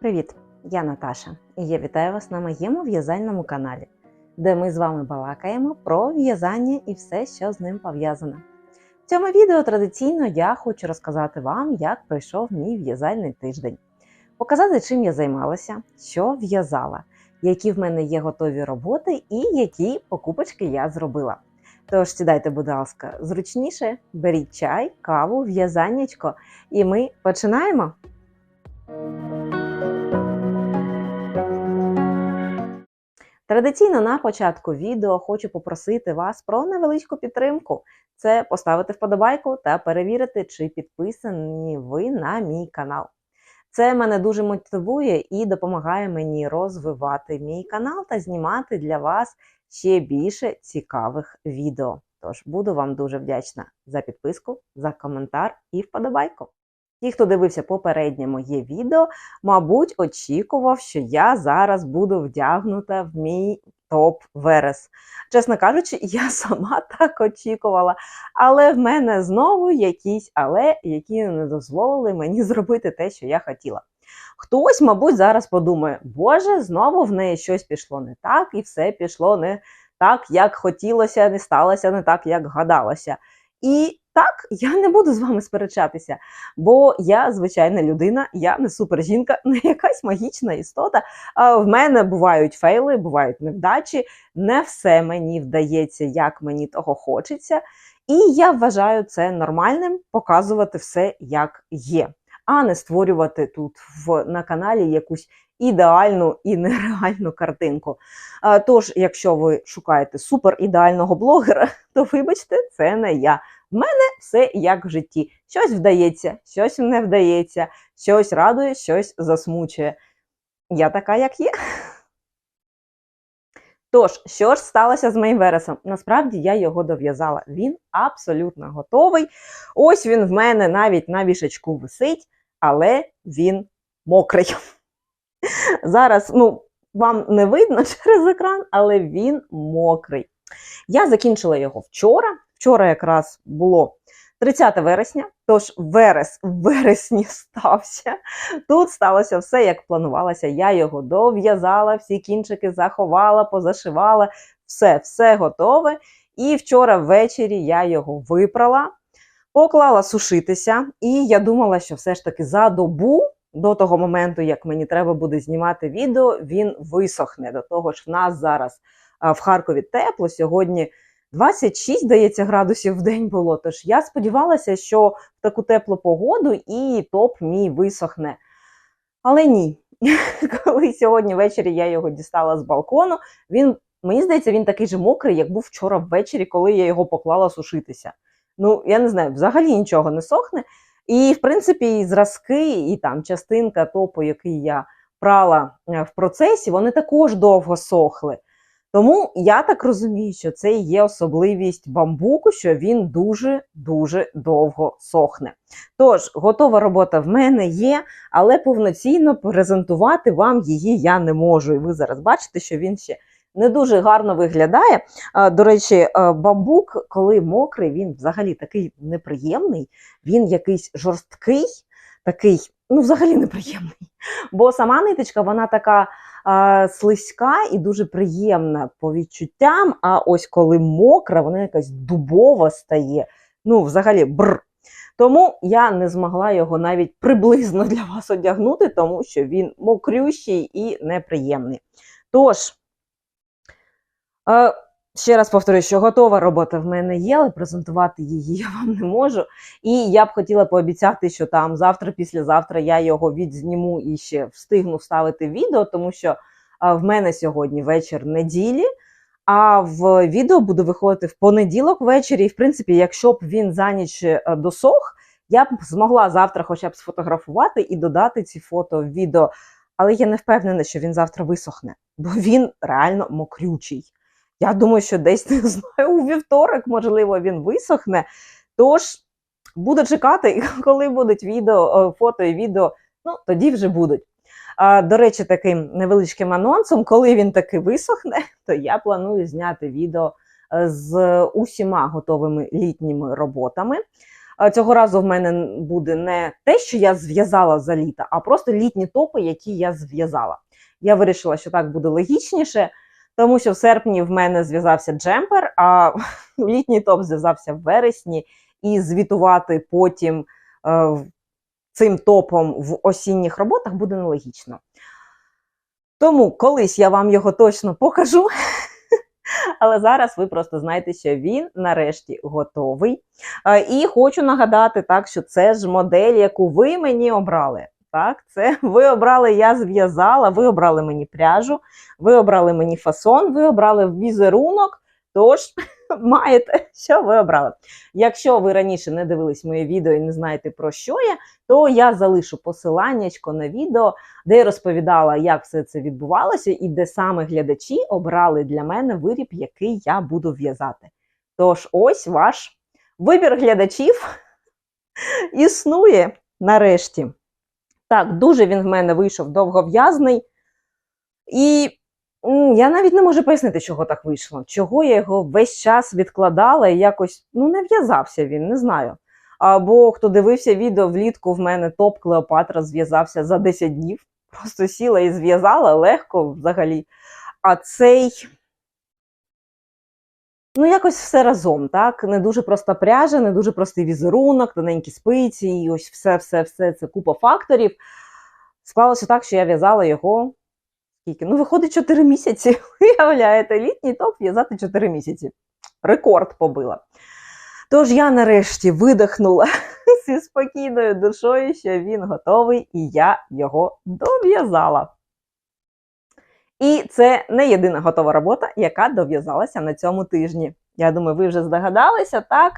Привіт! Я Наташа і я вітаю вас на моєму в'язальному каналі, де ми з вами балакаємо про в'язання і все, що з ним пов'язане. В цьому відео традиційно я хочу розказати вам, як пройшов мій в'язальний тиждень, показати, чим я займалася, що в'язала, які в мене є готові роботи і які покупочки я зробила. Тож сідайте, будь ласка, зручніше, беріть чай, каву, в'язаннячко, і ми починаємо. Традиційно на початку відео хочу попросити вас про невеличку підтримку. Це поставити вподобайку та перевірити, чи підписані ви на мій канал. Це мене дуже мотивує і допомагає мені розвивати мій канал та знімати для вас ще більше цікавих відео. Тож буду вам дуже вдячна за підписку, за коментар і вподобайку. Ті, хто дивився попереднє моє відео, мабуть, очікував, що я зараз буду вдягнута в мій топ верес. Чесно кажучи, я сама так очікувала, але в мене знову якісь але, які не дозволили мені зробити те, що я хотіла. Хтось, мабуть, зараз подумає, Боже, знову в неї щось пішло не так, і все пішло не так, як хотілося, не сталося не так, як гадалося. І так, я не буду з вами сперечатися, бо я звичайна людина, я не супержінка, не якась магічна істота. А в мене бувають фейли, бувають невдачі. Не все мені вдається, як мені того хочеться. І я вважаю це нормальним показувати все, як є, а не створювати тут в, на каналі якусь ідеальну і нереальну картинку. А, Тож, якщо ви шукаєте супер ідеального блогера, то вибачте, це не я. В мене все як в житті. Щось вдається, щось не вдається, щось радує, щось засмучує. Я така, як є. Тож, що ж сталося з моїм вересом? Насправді я його дов'язала. Він абсолютно готовий. Ось він в мене навіть на вішачку висить, але він мокрий. Зараз, ну, вам не видно через екран, але він мокрий. Я закінчила його вчора. Вчора якраз було 30 вересня, тож верес в вересні стався. Тут сталося все, як планувалося. Я його дов'язала, всі кінчики заховала, позашивала, все, все готове. І вчора ввечері я його випрала, поклала сушитися, і я думала, що все ж таки за добу. До того моменту, як мені треба буде знімати відео, він висохне. До того ж, в нас зараз в Харкові тепло. Сьогодні 26, здається, градусів в день було. Тож я сподівалася, що в таку теплу погоду і топ мій висохне. Але ні. Коли сьогодні ввечері я його дістала з балкону, він, мені здається, він такий же мокрий, як був вчора ввечері, коли я його поклала сушитися. Ну, я не знаю, взагалі нічого не сохне. І, в принципі, і зразки, і там частинка топу, який я прала е, в процесі, вони також довго сохли. Тому я так розумію, що це є особливість бамбуку, що він дуже-дуже довго сохне. Тож, готова робота в мене є, але повноцінно презентувати вам її я не можу. І ви зараз бачите, що він ще не дуже гарно виглядає. До речі, бамбук, коли мокрий, він взагалі такий неприємний, він якийсь жорсткий, такий, ну, взагалі неприємний. Бо сама ниточка, вона така а, слизька і дуже приємна по відчуттям. А ось коли мокра, вона якась дубова стає. Ну, взагалі, бр. Тому я не змогла його навіть приблизно для вас одягнути, тому що він мокрющий і неприємний. Тож, е, ще раз повторюю, що готова робота в мене є, але презентувати її я вам не можу. І я б хотіла пообіцяти, що там завтра-післязавтра я його відзніму і ще встигну вставити відео, тому що е, в мене сьогодні вечір неділі. А в відео буде виходити в понеділок ввечері. І, в принципі, якщо б він за ніч е, досох, я б змогла завтра хоча б сфотографувати і додати ці фото в відео. Але я не впевнена, що він завтра висохне, бо він реально мокрючий. Я думаю, що десь не знаю, у вівторок, можливо, він висохне. Тож буду чекати, коли будуть відео, фото і відео, ну тоді вже будуть. А, До речі, таким невеличким анонсом, коли він таки висохне, то я планую зняти відео з усіма готовими літніми роботами. Цього разу в мене буде не те, що я зв'язала за літо, а просто літні топи, які я зв'язала. Я вирішила, що так буде логічніше, тому що в серпні в мене зв'язався джемпер, а літній топ зв'язався в вересні, і звітувати потім е, цим топом в осінніх роботах буде нелогічно. Тому колись я вам його точно покажу. Але зараз ви просто знаєте, що він нарешті готовий. Е, І хочу нагадати, так, що це ж модель, яку ви мені обрали. Так, це ви обрали, я зв'язала, ви обрали мені пряжу, ви обрали мені фасон, ви обрали візерунок. Тож маєте, що ви обрали. Якщо ви раніше не дивились моє відео і не знаєте про що я, то я залишу посиланнячко на відео, де я розповідала, як все це відбувалося, і де саме глядачі обрали для мене виріб, який я буду в'язати. Тож, ось ваш вибір глядачів існує нарешті. Так, дуже він в мене вийшов довгов'язний. І я навіть не можу пояснити, чого так вийшло. Чого я його весь час відкладала і якось ну, не в'язався він, не знаю. Або хто дивився відео влітку, в мене топ Клеопатра зв'язався за 10 днів. Просто сіла і зв'язала легко взагалі. А цей. Ну, якось все разом, так? Не дуже проста пряжа, не дуже простий візерунок, тоненькі спиці, і ось все-все-все це купа факторів. Склалося так, що я в'язала його скільки? Ну, виходить 4 місяці. Уявляєте, літній топ в'язати 4 місяці. Рекорд побила. Тож я нарешті видихнула зі спокійною душою, що він готовий, і я його дов'язала. І це не єдина готова робота, яка дов'язалася на цьому тижні. Я думаю, ви вже здогадалися, так?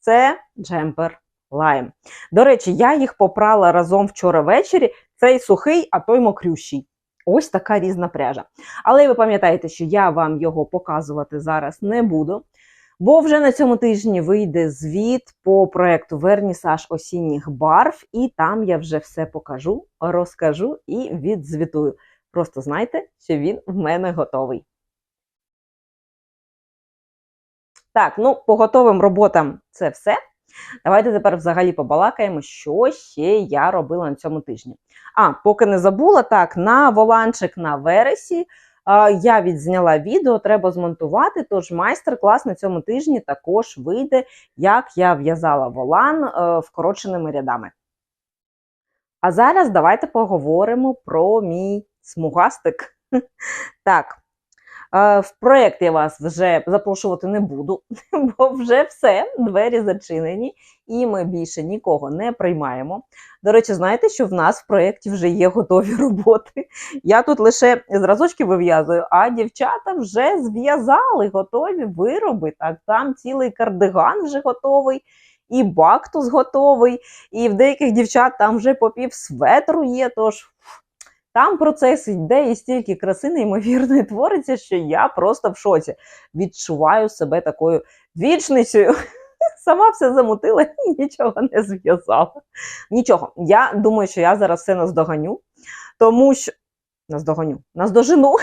Це джемпер лайм. До речі, я їх попрала разом вчора ввечері. Цей сухий, а той мокрющий. Ось така різна пряжа. Але ви пам'ятаєте, що я вам його показувати зараз не буду. Бо вже на цьому тижні вийде звіт по проекту Вернісаж осінніх барв, і там я вже все покажу, розкажу і відзвітую. Просто знайте, що він в мене готовий. Так, ну, по готовим роботам це все. Давайте тепер взагалі побалакаємо, що ще я робила на цьому тижні. А, поки не забула, так, на воланчик на вересі я відзняла відео, треба змонтувати. Тож майстер-клас на цьому тижні також вийде, як я в'язала волан е, вкороченими рядами. А зараз давайте поговоримо про мій смугастик. Так, е, в проєкт я вас вже запрошувати не буду, бо вже все, двері зачинені, і ми більше нікого не приймаємо. До речі, знаєте, що в нас в проєкті вже є готові роботи. Я тут лише зразочки вив'язую, а дівчата вже зв'язали готові вироби. Так, там цілий кардиган вже готовий. І бактус готовий, і в деяких дівчат там вже по пів светру є. Тож там процес йде і стільки краси неймовірної твориться, що я просто в шоці. Відчуваю себе такою вічницею. Сама все замутила і нічого не зв'язала. Нічого, я думаю, що я зараз все наздоганю, тому що наздоганю, наздожену.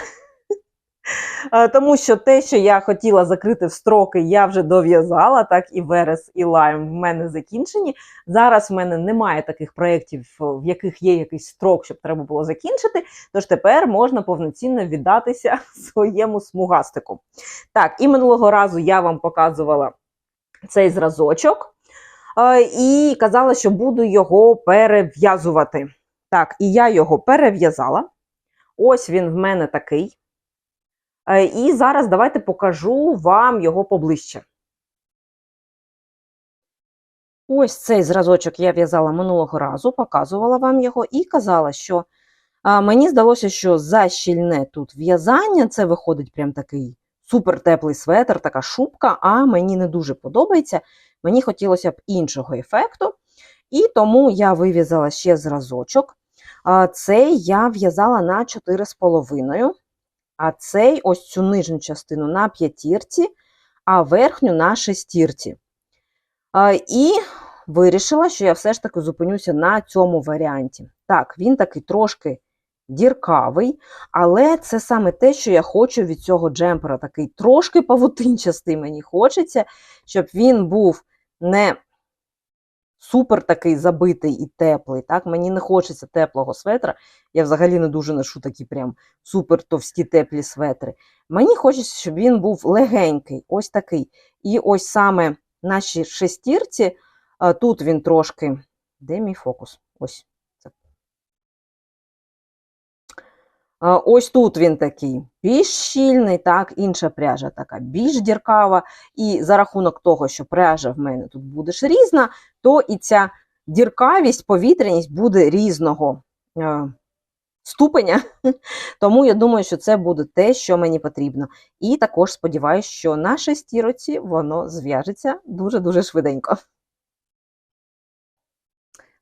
Е, Тому що те, що я хотіла закрити в строки, я вже дов'язала, так і Верес, і Лайм в мене закінчені. Зараз в мене немає таких проєктів, в яких є якийсь строк, щоб треба було закінчити. Тож тепер можна повноцінно віддатися своєму смугастику. Так, і минулого разу я вам показувала цей зразочок е, і казала, що буду його перев'язувати. Так, і я його перев'язала. Ось він в мене такий. Е, І зараз давайте покажу вам його поближче. Ось цей зразочок я в'язала минулого разу, показувала вам його і казала, що мені здалося, що за щільне тут в'язання це виходить прям такий супер теплий светр, така шубка, а мені не дуже подобається. Мені хотілося б іншого ефекту. І тому я вив'язала ще зразочок. А, Цей я в'язала на 4,5. А цей ось цю нижню частину на п'ятірці, а верхню на шестірці. І вирішила, що я все ж таки зупинюся на цьому варіанті. Так, він такий трошки діркавий, але це саме те, що я хочу від цього джемпера. Такий трошки павутинчастий мені хочеться, щоб він був не супер такий забитий і теплий. Так? Мені не хочеться теплого светра. Я взагалі не дуже ношу такі прям супер товсті теплі светри. Мені хочеться, щоб він був легенький, ось такий. І ось саме наші шестірці, тут він трошки. Де мій фокус? Ось. Ось тут він такий більш щільний, так, інша пряжа така більш діркава. І за рахунок того, що пряжа в мене тут буде ж різна, то і ця діркавість, повітряність буде різного ступеня. Тому я думаю, що це буде те, що мені потрібно. І також сподіваюся, що на шестіроці воно зв'яжеться дуже-дуже швиденько.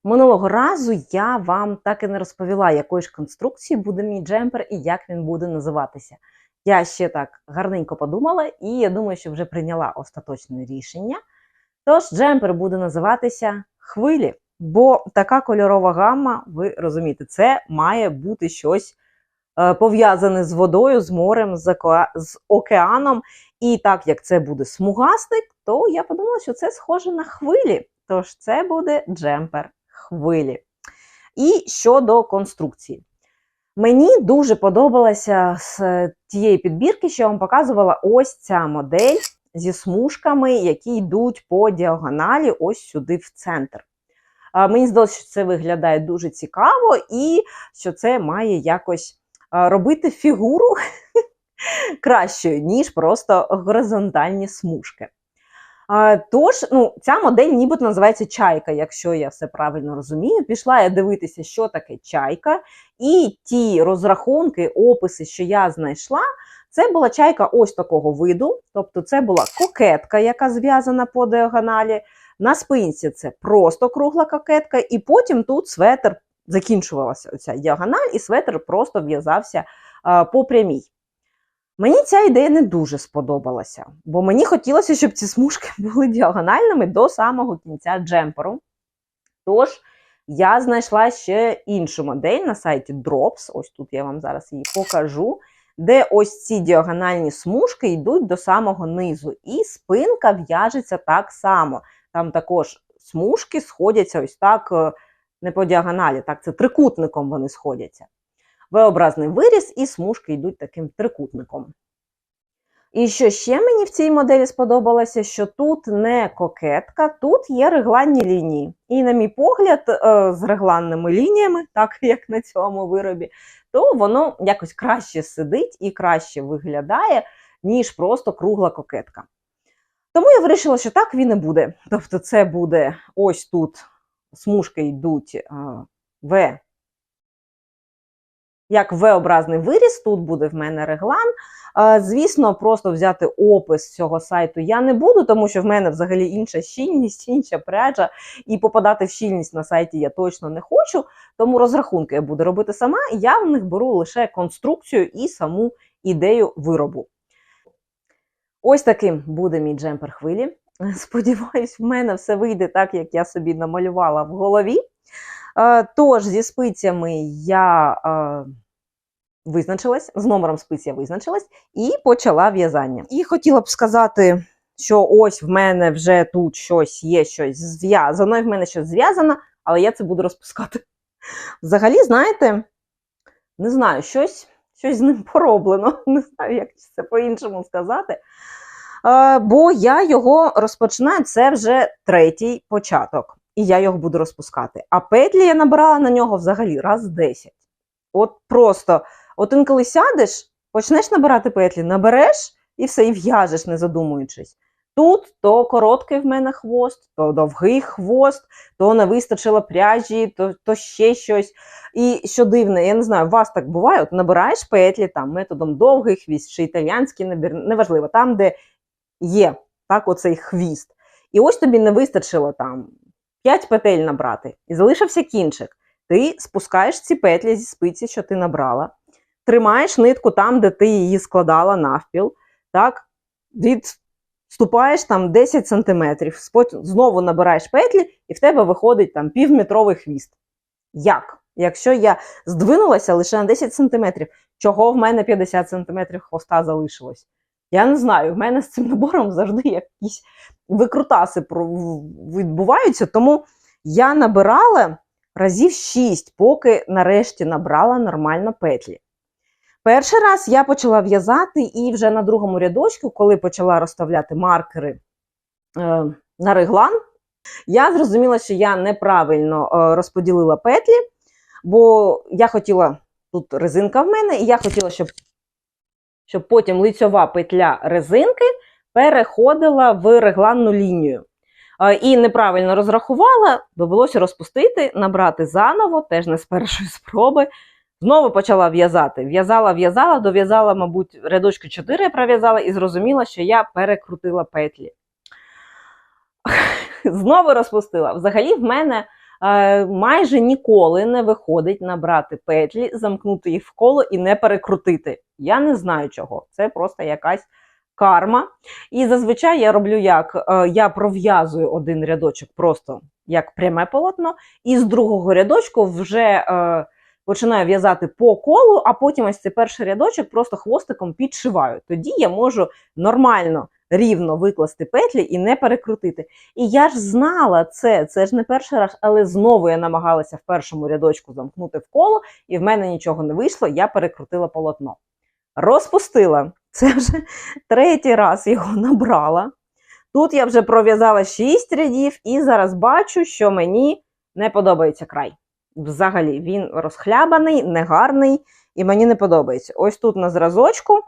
Минулого разу я вам так і не розповіла, якої ж конструкції буде мій джемпер і як він буде називатися. Я ще так гарненько подумала, і я думаю, що вже прийняла остаточне рішення. Тож джемпер буде називатися хвилі, бо така кольорова гамма, ви розумієте, це має бути щось е, пов'язане з водою, з морем, з, океаном. І так як це буде смугастик, то я подумала, що це схоже на хвилі. Тож це буде джемпер хвилі. І щодо конструкції. Мені дуже подобалася з тієї підбірки, що я вам показувала ось ця модель зі смужками, які йдуть по діагоналі, ось сюди в центр. Мені здалося, що це виглядає дуже цікаво, і що це має якось робити фігуру кращою, ніж просто горизонтальні смужки. Тож, ну, ця модель нібито називається чайка, якщо я все правильно розумію. Пішла я дивитися, що таке чайка, і ті розрахунки, описи, що я знайшла, це була чайка ось такого виду. Тобто, це була кокетка, яка зв'язана по діагоналі. На спинці це просто кругла кокетка, і потім тут светр закінчувалася оця діагональ, і светр просто в'язався по прямій. Мені ця ідея не дуже сподобалася, бо мені хотілося, щоб ці смужки були діагональними до самого кінця джемперу. Тож я знайшла ще іншу модель на сайті Drops, ось тут я вам зараз її покажу, де ось ці діагональні смужки йдуть до самого низу, і спинка в'яжеться так само. Там також смужки сходяться ось так, е, не по діагоналі, так, це трикутником вони сходяться. V-образний виріз, і смужки йдуть таким трикутником. І що ще мені в цій моделі сподобалося, що тут не кокетка, тут є регланні лінії. І, на мій погляд, е, з регланними лініями, так як на цьому виробі, то воно якось краще сидить і краще виглядає, ніж просто кругла кокетка. Тому я вирішила, що так він і буде. Тобто, це буде ось тут смужки йдуть е, В як V-образний виріс, тут буде в мене реглан. Звісно, просто взяти опис цього сайту я не буду, тому що в мене взагалі інша щільність, інша пряжа, і попадати в щільність на сайті я точно не хочу. Тому розрахунки я буду робити сама. Я в них беру лише конструкцію і саму ідею виробу. Ось таким буде мій джемпер хвилі. Сподіваюсь, в мене все вийде так, як я собі намалювала в голові. Е, Тож, зі спицями я е, визначилась, з номером спиць я визначилась і почала в'язання. І хотіла б сказати, що ось в мене вже тут щось є, щось зв'язано, і в мене щось зв'язано, але я це буду розпускати. Взагалі, знаєте, не знаю, щось, щось з ним пороблено. Не знаю, як це по-іншому сказати. Е, Бо я його розпочинаю, це вже третій початок і я його буду розпускати. А петлі я набирала на нього взагалі раз 10. От просто, от інколи сядеш, почнеш набирати петлі, набереш і все, і в'яжеш, не задумуючись. Тут то короткий в мене хвост, то довгий хвост, то не вистачило пряжі, то, то ще щось. І що дивне, я не знаю, у вас так буває, от набираєш петлі там методом довгий хвіст чи італіянський набір, неважливо, там, де є так, оцей хвіст. І ось тобі не вистачило там 5 петель набрати, і залишився кінчик. Ти спускаєш ці петлі зі спиці, що ти набрала, тримаєш нитку там, де ти її складала навпіл, так, відступаєш там 10 см, знову набираєш петлі, і в тебе виходить там півметровий хвіст. Як? Якщо я здвинулася лише на 10 см, чого в мене 50 см хвоста залишилось? Я не знаю, в мене з цим набором завжди якісь викрутаси відбуваються, тому я набирала разів 6, поки нарешті набрала нормально петлі. Перший раз я почала в'язати, і вже на другому рядочку, коли почала розставляти маркери е, на реглан, я зрозуміла, що я неправильно е, розподілила петлі, бо я хотіла, тут резинка в мене, і я хотіла, щоб, щоб потім лицьова петля резинки переходила в регланну лінію. І неправильно розрахувала, довелося розпустити, набрати заново, теж не з першої спроби. Знову почала в'язати. В'язала, в'язала, дов'язала, мабуть, рядочку 4 пров'язала і зрозуміла, що я перекрутила петлі. Знову розпустила. Взагалі, в мене майже ніколи не виходить набрати петлі, замкнути їх в коло і не перекрутити. Я не знаю чого. Це просто якась карма. І зазвичай я роблю як: е, я пров'язую один рядочок просто як пряме полотно, і з другого рядочку вже. Е, починаю в'язати по колу, а потім ось цей перший рядочок просто хвостиком підшиваю. Тоді я можу нормально, рівно викласти петлі і не перекрутити. І я ж знала це, це ж не перший раз, але знову я намагалася в першому рядочку замкнути в коло, і в мене нічого не вийшло, я перекрутила полотно. Розпустила. Це вже третій раз його набрала. Тут я вже пров'язала 6 рядів, і зараз бачу, що мені не подобається край. Взагалі, він розхлябаний, негарний, і мені не подобається. Ось тут на зразочку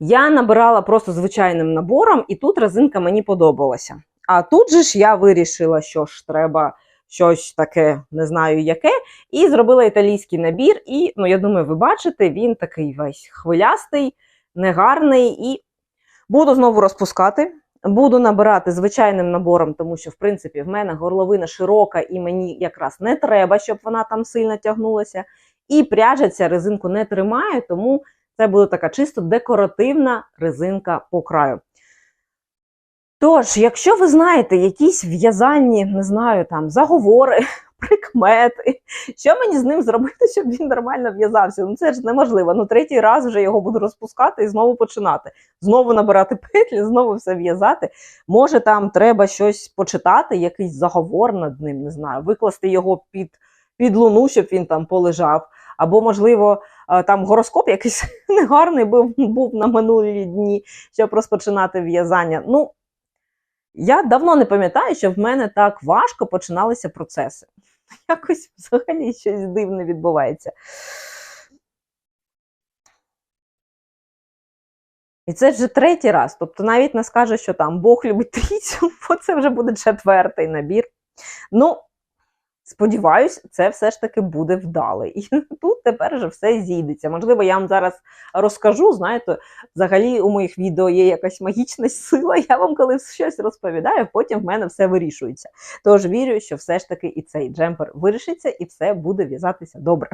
я набирала просто звичайним набором, і тут резинка мені подобалася. А тут же ж я вирішила, що ж треба щось таке, не знаю яке, і зробила італійський набір. І, ну, я думаю, ви бачите, він такий весь хвилястий, негарний. І буду знову розпускати. Буду набирати звичайним набором, тому що, в принципі, в мене горловина широка, і мені якраз не треба, щоб вона там сильно тягнулася. І пряжа ця резинку не тримає, тому це буде така чисто декоративна резинка по краю. Тож, якщо ви знаєте якісь в'язальні, не знаю, там заговори, прикмети, що мені з ним зробити, щоб він нормально в'язався? Ну це ж неможливо. Ну, третій раз вже його буду розпускати і знову починати. Знову набирати петлі, знову все в'язати. Може, там треба щось почитати, якийсь заговор над ним, не знаю, викласти його під, під луну, щоб він там полежав. Або, можливо, там гороскоп якийсь негарний був, був на минулі дні, щоб розпочинати в'язання. Ну, я давно не пам'ятаю, що в мене так важко починалися процеси. Якось взагалі щось дивне відбувається. І це вже третій раз. Тобто навіть не скаже, що там Бог любить трійцю, бо це вже буде четвертий набір. Ну, сподіваюсь, це все ж таки буде вдалий. І тут тепер вже все зійдеться. Можливо, я вам зараз розкажу. Знаєте, взагалі у моїх відео є якась магічна сила. Я вам коли щось розповідаю, потім в мене все вирішується. Тож вірю, що все ж таки і цей джемпер вирішиться, і все буде в'язатися добре.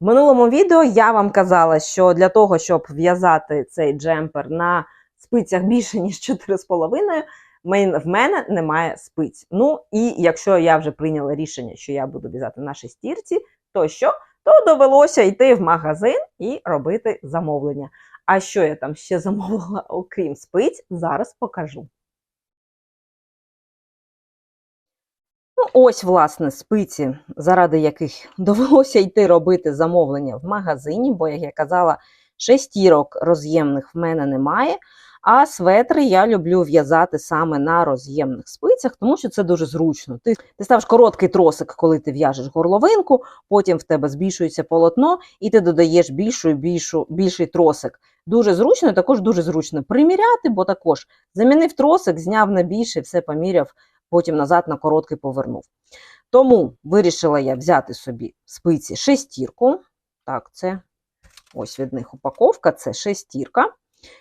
В минулому відео я вам казала, що для того, щоб в'язати цей джемпер на спицях більше, ніж 4,5, в мене немає спиць. Ну, і якщо я вже прийняла рішення, що я буду в'язати на шестірці, то що? То довелося йти в магазин і робити замовлення. А що я там ще замовила, окрім спиць, зараз покажу. Ну, ось, власне, спиці, заради яких довелося йти робити замовлення в магазині, бо, як я казала, шестірок роз'ємних в мене немає. А светри я люблю в'язати саме на роз'ємних спицях, тому що це дуже зручно. Ти ти ставиш короткий тросик, коли ти в'яжеш горловинку, потім в тебе збільшується полотно, і ти додаєш більшу і більшу, більший тросик. Дуже зручно, також дуже зручно приміряти, бо також замінив тросик, зняв на більше, все поміряв, потім назад на короткий повернув. Тому вирішила я взяти собі спиці шестірку. Так, це ось від них упаковка, це шестірка.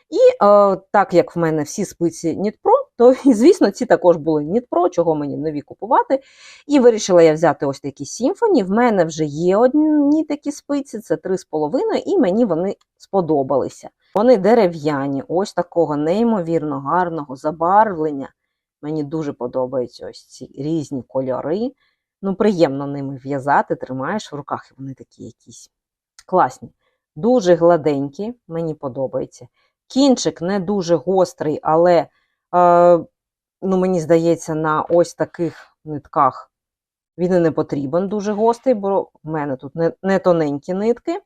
І так як в мене всі спиці Нітпро, то, звісно, ці також були Нітпро, чого мені нові купувати. І вирішила я взяти ось такі сімфоні. В мене вже є одні такі спиці, це 3,5, і мені вони сподобалися. Вони дерев'яні, ось такого неймовірно гарного забарвлення. Мені дуже подобаються ось ці різні кольори. Ну, приємно ними в'язати, тримаєш в руках, і вони такі якісь класні. Дуже гладенькі, мені подобається. Кінчик не дуже гострий, але е, ну, мені здається, на ось таких нитках він і не потрібен дуже гострий, бо в мене тут не, не тоненькі нитки.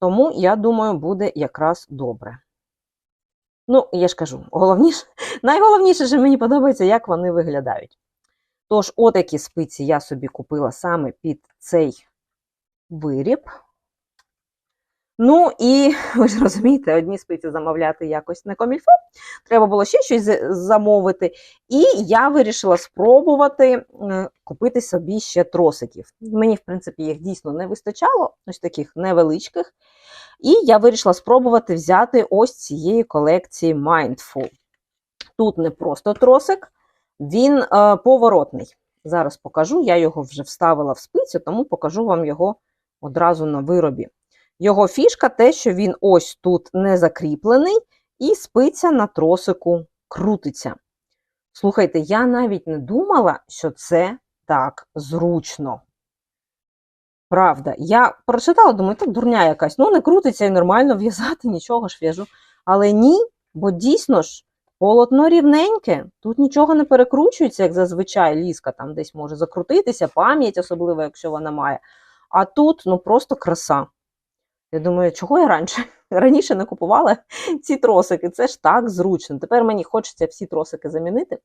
Тому, я думаю, буде якраз добре. Ну, я ж кажу, головніше, найголовніше, що мені подобається, як вони виглядають. Тож, отакі спиці я собі купила саме під цей виріб. Ну, і ви ж розумієте, одні спиці замовляти якось не комільфо. Треба було ще щось замовити. І я вирішила спробувати е, купити собі ще тросиків. Мені, в принципі, їх дійсно не вистачало, ось таких невеличких. І я вирішила спробувати взяти ось цієї колекції Mindful. Тут не просто тросик, він е, поворотний. Зараз покажу, я його вже вставила в спицю, тому покажу вам його одразу на виробі. Його фішка те, що він ось тут не закріплений, і спиця на тросику крутиться. Слухайте, я навіть не думала, що це так зручно. Правда, я прочитала, думаю, так дурня якась, ну не крутиться і нормально в'язати, нічого ж в'яжу. Але ні, бо дійсно ж полотно рівненьке, тут нічого не перекручується, як зазвичай ліска там десь може закрутитися, пам'ять, особливо, якщо вона має. А тут ну просто краса. Я думаю, чого я раніше раніше не купувала ці тросики? Це ж так зручно. Тепер мені хочеться всі тросики замінити,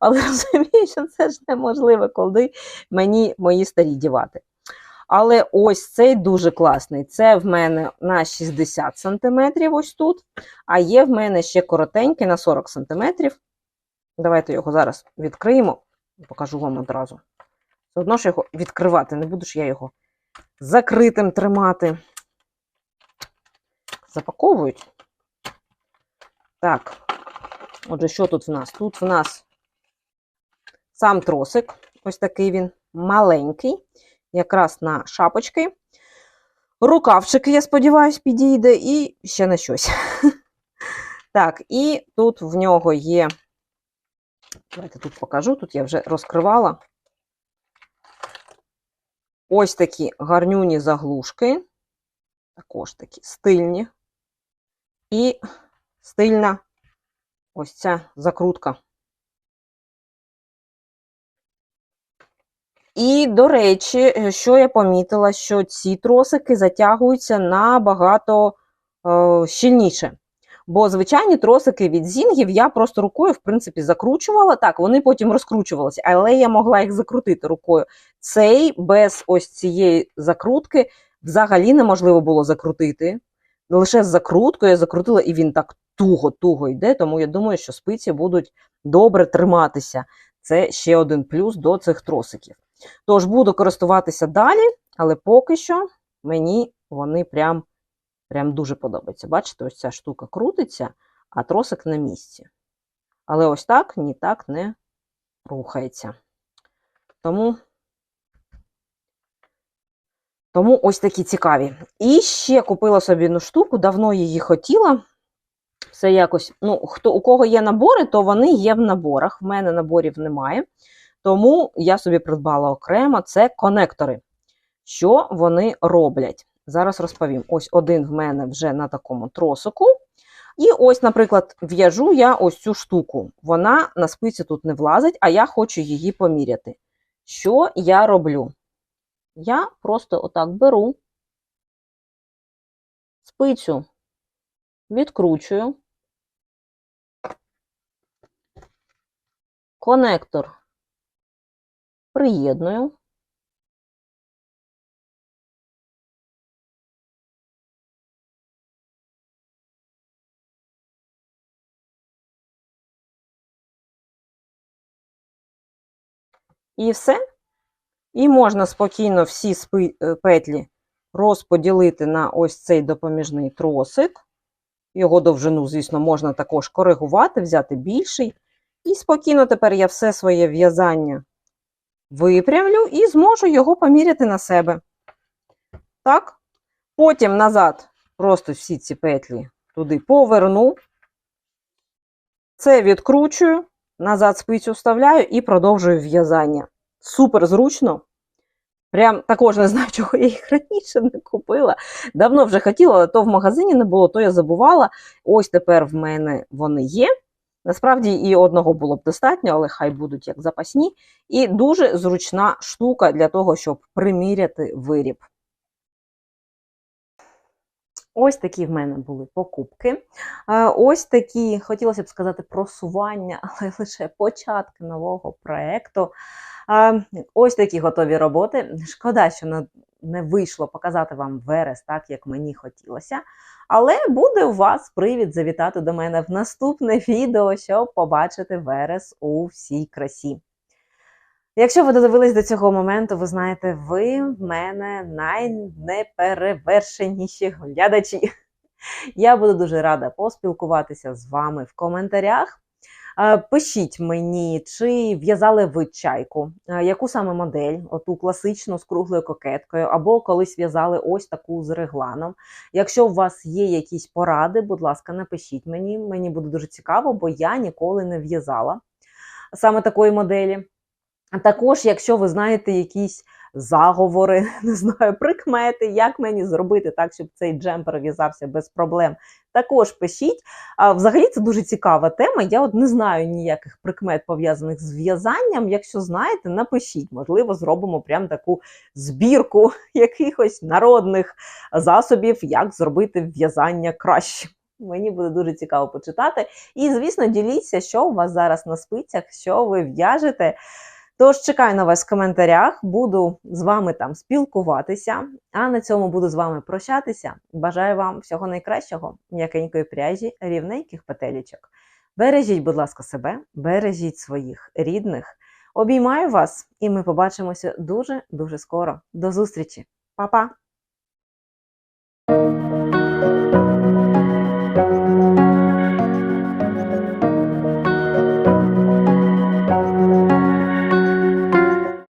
але розумію, що це ж неможливо, коли мені мої старі дівати. Але ось цей дуже класний. Це в мене на 60 см ось тут, а є в мене ще коротенький на 40 см. Давайте його зараз відкриємо покажу вам одразу. Одно ж його відкривати, не буду ж я його закритим тримати. Запаковують. Так, отже, що тут в нас? Тут в нас сам тросик, ось такий він маленький, якраз на шапочки. Рукавчики, я сподіваюся, підійде, і ще на щось. Так, і тут в нього є. Давайте тут покажу, тут я вже розкривала. Ось такі гарнюні заглушки. Також такі стильні. І стильна ось ця закрутка. І, до речі, е, що я помітила, що ці тросики затягуються набагато е, щільніше. Бо звичайні тросики від зінгів я просто рукою, в принципі, закручувала. Так, вони потім розкручувалися, але я могла їх закрутити рукою. Цей без ось цієї закрутки взагалі неможливо було закрутити. Лише з закруткою я закрутила, і він так туго-туго йде, тому я думаю, що спиці будуть добре триматися. Це ще один плюс до цих тросиків. Тож буду користуватися далі, але поки що мені вони прям, прям дуже подобаються. Бачите, ось ця штука крутиться, а тросик на місці. Але ось так ні так не рухається. Тому, тому ось такі цікаві. І ще купила собі одну штуку, давно її хотіла. Все якось, ну, хто, у кого є набори, то вони є в наборах. В мене наборів немає. Тому я собі придбала окремо це конектори. Що вони роблять? Зараз розповім. Ось один в мене вже на такому тросику. І ось, наприклад, в'яжу я ось цю штуку. Вона на спиці тут не влазить, а я хочу її поміряти. Що я роблю? Я просто отак беру спицю, відкручую, конектор приєдную. І все. І можна спокійно всі е, петлі розподілити на ось цей допоміжний тросик. Його довжину, звісно, можна також коригувати, взяти більший. І спокійно тепер я все своє в'язання випрямлю і зможу його поміряти на себе. Так. Потім назад просто всі ці петлі туди поверну. Це відкручую, назад спицю вставляю і продовжую в'язання. Супер зручно. Прям також не знаю, чого я їх раніше не купила. Давно вже хотіла, але то в магазині не було, то я забувала. Ось тепер в мене вони є. Насправді і одного було б достатньо, але хай будуть як запасні. І дуже зручна штука для того, щоб приміряти виріб. Ось такі в мене були покупки. Ось такі, хотілося б сказати, просування, але лише початки нового проєкту. Ось такі готові роботи. Шкода, що не вийшло показати вам верес так, як мені хотілося. Але буде у вас привід завітати до мене в наступне відео, щоб побачити верес у всій красі. Якщо ви додивились до цього моменту, ви знаєте, ви в мене найнеперевершеніші глядачі. Я буду дуже рада поспілкуватися з вами в коментарях. Е, Пишіть мені, чи в'язали ви чайку, е, яку саме модель, оту класичну з круглою кокеткою, або колись в'язали ось таку з регланом. Якщо у вас є якісь поради, будь ласка, напишіть мені. Мені буде дуже цікаво, бо я ніколи не в'язала саме такої моделі. Також, якщо ви знаєте якісь заговори, не знаю, прикмети, як мені зробити так, щоб цей джемпер в'язався без проблем, також пишіть. А взагалі це дуже цікава тема. Я от не знаю ніяких прикмет пов'язаних з в'язанням. Якщо знаєте, напишіть. Можливо, зробимо прям таку збірку якихось народних засобів, як зробити в'язання краще. Мені буде дуже цікаво почитати. І, звісно, діліться, що у вас зараз на спицях, що ви в'яжете. Тож чекаю на вас в коментарях, буду з вами там спілкуватися. А на цьому буду з вами прощатися. Бажаю вам всього найкращого, м'якенької пряжі, рівненьких петелічок. Бережіть, будь ласка, себе, бережіть своїх рідних. Обіймаю вас, і ми побачимося дуже дуже скоро. До зустрічі, Па-па!